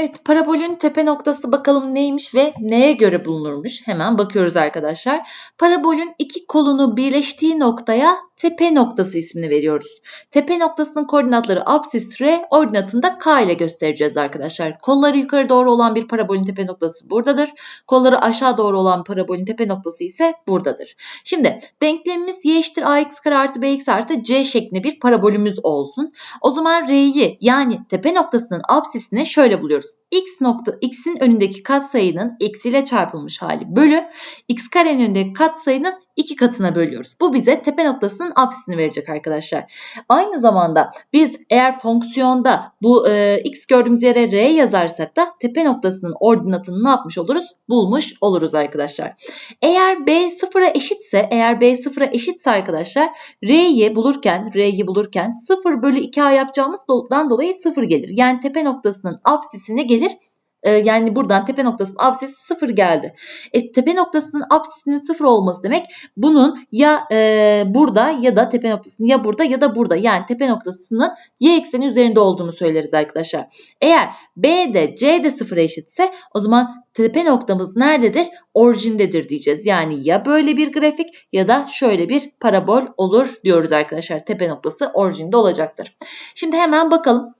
Evet, parabolün tepe noktası bakalım neymiş ve neye göre bulunurmuş? Hemen bakıyoruz arkadaşlar. Parabolün iki kolunu birleştiği noktaya tepe noktası ismini veriyoruz. Tepe noktasının koordinatları absis r, ordinatını da k ile göstereceğiz arkadaşlar. Kolları yukarı doğru olan bir parabolün tepe noktası buradadır. Kolları aşağı doğru olan parabolün tepe noktası ise buradadır. Şimdi denklemimiz y eşittir ax kare artı bx artı c şeklinde bir parabolümüz olsun. O zaman r'yi yani tepe noktasının absisini şöyle buluyoruz. x nokta x'in önündeki katsayının eksiyle çarpılmış hali bölü x karenin önündeki katsayının iki katına bölüyoruz. Bu bize tepe noktasının apsisini verecek arkadaşlar. Aynı zamanda biz eğer fonksiyonda bu e, x gördüğümüz yere r yazarsak da tepe noktasının ordinatını ne yapmış oluruz? Bulmuş oluruz arkadaşlar. Eğer b sıfıra eşitse, eğer b sıfıra eşitse arkadaşlar r'yi bulurken, r'yi bulurken 0 bölü 2a yapacağımızdan dolayı 0 gelir. Yani tepe noktasının apsisine gelir e, yani buradan tepe noktasının absisi sıfır geldi. E, tepe noktasının absisinin sıfır olması demek bunun ya e, burada ya da tepe noktasının ya burada ya da burada. Yani tepe noktasının y ekseni üzerinde olduğunu söyleriz arkadaşlar. Eğer b de c de sıfıra eşitse o zaman tepe noktamız nerededir? Orijindedir diyeceğiz. Yani ya böyle bir grafik ya da şöyle bir parabol olur diyoruz arkadaşlar. Tepe noktası orijinde olacaktır. Şimdi hemen bakalım.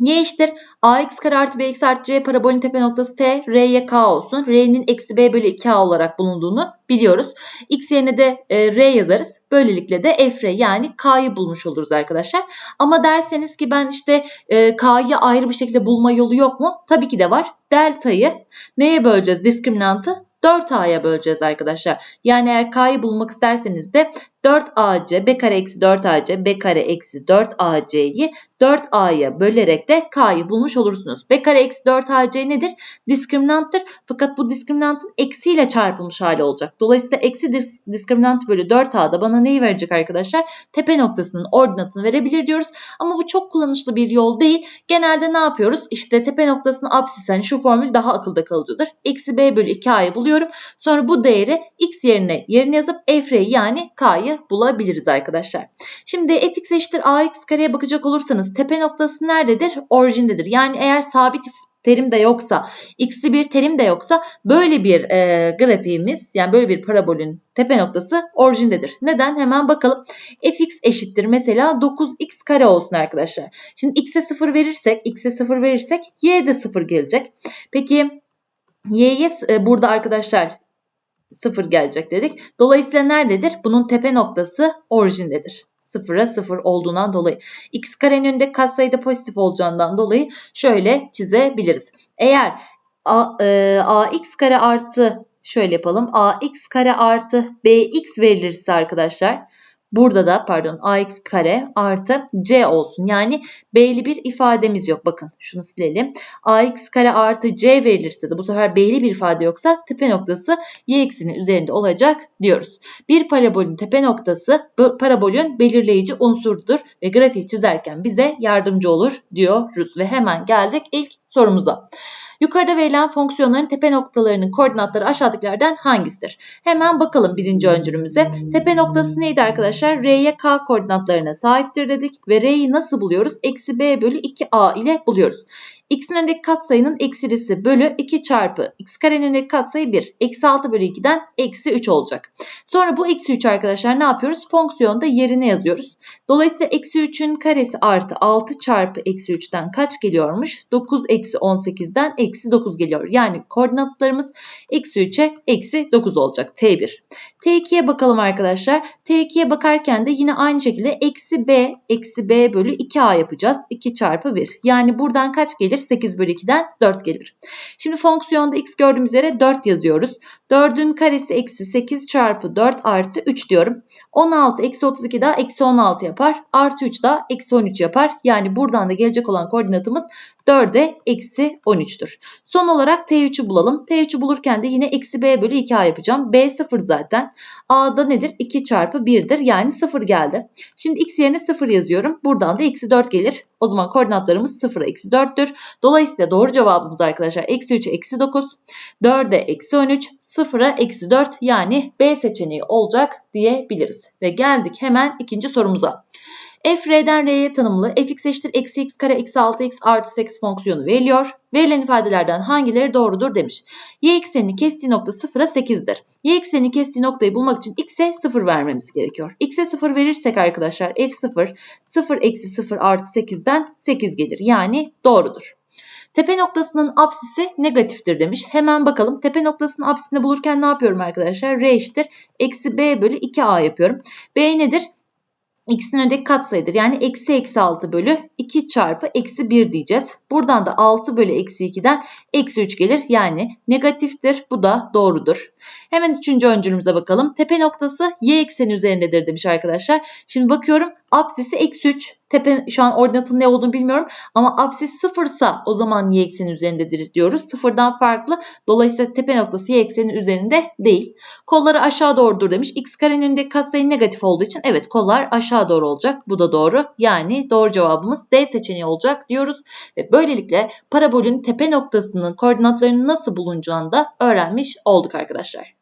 Y eşittir ax kare artı bx artı c parabolün tepe noktası t, r'ye k olsun. R'nin eksi b bölü 2a olarak bulunduğunu biliyoruz. X yerine de e, r yazarız. Böylelikle de f r yani k'yı bulmuş oluruz arkadaşlar. Ama derseniz ki ben işte e, k'yı ayrı bir şekilde bulma yolu yok mu? Tabii ki de var. Delta'yı neye böleceğiz? Diskriminantı 4a'ya böleceğiz arkadaşlar. Yani eğer k'yı bulmak isterseniz de 4ac b kare eksi 4ac b kare eksi 4ac'yi 4a'ya bölerek de k'yı bulmuş olursunuz. b kare eksi 4ac nedir? Diskriminanttır. Fakat bu diskriminantın eksiyle çarpılmış hali olacak. Dolayısıyla eksi dis diskriminant bölü 4a'da bana neyi verecek arkadaşlar? Tepe noktasının ordinatını verebilir diyoruz. Ama bu çok kullanışlı bir yol değil. Genelde ne yapıyoruz? İşte tepe noktasının apsis hani şu formül daha akılda kalıcıdır. Eksi b bölü 2a'yı buluyorum. Sonra bu değeri x yerine yerine yazıp f yani k'yı bulabiliriz arkadaşlar. Şimdi fx eşittir ax kareye bakacak olursanız tepe noktası nerededir? Orijindedir. Yani eğer sabit terim de yoksa, x'li bir terim de yoksa böyle bir e, grafiğimiz yani böyle bir parabolün tepe noktası orijindedir. Neden? Hemen bakalım. fx eşittir mesela 9x kare olsun arkadaşlar. Şimdi x'e 0 verirsek, x'e 0 verirsek y de 0 gelecek. Peki y'ye e, burada arkadaşlar 0 gelecek dedik. Dolayısıyla nerededir? Bunun tepe noktası orijindedir. 0'a 0 olduğundan dolayı. x karenin önünde katsayıda pozitif olacağından dolayı şöyle çizebiliriz. Eğer a, e, ax kare artı şöyle yapalım. ax kare artı bx verilirse arkadaşlar Burada da pardon ax kare artı c olsun. Yani b'li bir ifademiz yok. Bakın şunu silelim. ax kare artı c verilirse de bu sefer b'li bir ifade yoksa tepe noktası y eksinin üzerinde olacak diyoruz. Bir parabolün tepe noktası parabolün belirleyici unsurdur ve grafiği çizerken bize yardımcı olur diyoruz. Ve hemen geldik ilk sorumuza. Yukarıda verilen fonksiyonların tepe noktalarının koordinatları aşağıdakilerden hangisidir? Hemen bakalım birinci öncülümüze. Tepe noktası neydi arkadaşlar? R'ye K koordinatlarına sahiptir dedik ve R'yi nasıl buluyoruz? Eksi B bölü 2A ile buluyoruz. X'in önündeki katsayının eksilisi bölü 2 çarpı x karenin önündeki katsayı 1. Eksi 6 bölü 2'den eksi 3 olacak. Sonra bu eksi 3 arkadaşlar ne yapıyoruz? Fonksiyonda yerine yazıyoruz. Dolayısıyla eksi 3'ün karesi artı 6 çarpı eksi 3'ten kaç geliyormuş? 9 eksi 18'den eksi 9 geliyor. Yani koordinatlarımız eksi 3'e eksi 9 olacak. T1. T2'ye bakalım arkadaşlar. T2'ye bakarken de yine aynı şekilde eksi B eksi B bölü 2A yapacağız. 2 çarpı 1. Yani buradan kaç gelir? 8 bölü 2'den 4 gelir. Şimdi fonksiyonda x gördüğümüz üzere 4 yazıyoruz. 4'ün karesi eksi 8 çarpı 4 artı 3 diyorum. 16 eksi 32 daha eksi 16 yapar. Artı 3 daha eksi 13 yapar. Yani buradan da gelecek olan koordinatımız 4'e eksi 13'tür. Son olarak T3'ü bulalım. T3'ü bulurken de yine eksi B bölü 2A yapacağım. B 0 zaten. A'da nedir? 2 çarpı 1'dir. Yani 0 geldi. Şimdi x yerine 0 yazıyorum. Buradan da eksi 4 gelir. O zaman koordinatlarımız 0 eksi 4'tür. Dolayısıyla doğru cevabımız arkadaşlar eksi 3'e eksi 9. 4'e eksi 13. 0'a eksi 4 yani B seçeneği olacak diyebiliriz. Ve geldik hemen ikinci sorumuza. F r'den r'ye tanımlı fx eşittir eksi x kare eksi 6x artı 8 fonksiyonu veriliyor. Verilen ifadelerden hangileri doğrudur demiş. y eksenini kestiği nokta 0'a 8'dir. y eksenini kestiği noktayı bulmak için x'e 0 vermemiz gerekiyor. x'e 0 verirsek arkadaşlar f0 0 eksi 0 artı 8'den 8 gelir. Yani doğrudur. Tepe noktasının apsisi negatiftir demiş. Hemen bakalım. Tepe noktasının apsisini bulurken ne yapıyorum arkadaşlar? R eşittir. Eksi B bölü 2A yapıyorum. B nedir? X'in önündeki katsayıdır. Yani eksi eksi 6 bölü 2 çarpı eksi 1 diyeceğiz. Buradan da 6 bölü eksi 2'den eksi 3 gelir. Yani negatiftir. Bu da doğrudur. Hemen üçüncü öncülümüze bakalım. Tepe noktası y ekseni üzerindedir demiş arkadaşlar. Şimdi bakıyorum apsisi eksi 3. Tepe şu an ordinatın ne olduğunu bilmiyorum. Ama apsis sıfırsa o zaman y ekseni üzerindedir diyoruz. Sıfırdan farklı. Dolayısıyla tepe noktası y eksenin üzerinde değil. Kolları aşağı doğrudur demiş. x karenin önündeki katsayı negatif olduğu için evet kollar aşağı doğru olacak. Bu da doğru. Yani doğru cevabımız D seçeneği olacak diyoruz. Ve böylelikle parabolün tepe noktasının koordinatlarının nasıl bulunacağını da öğrenmiş olduk arkadaşlar.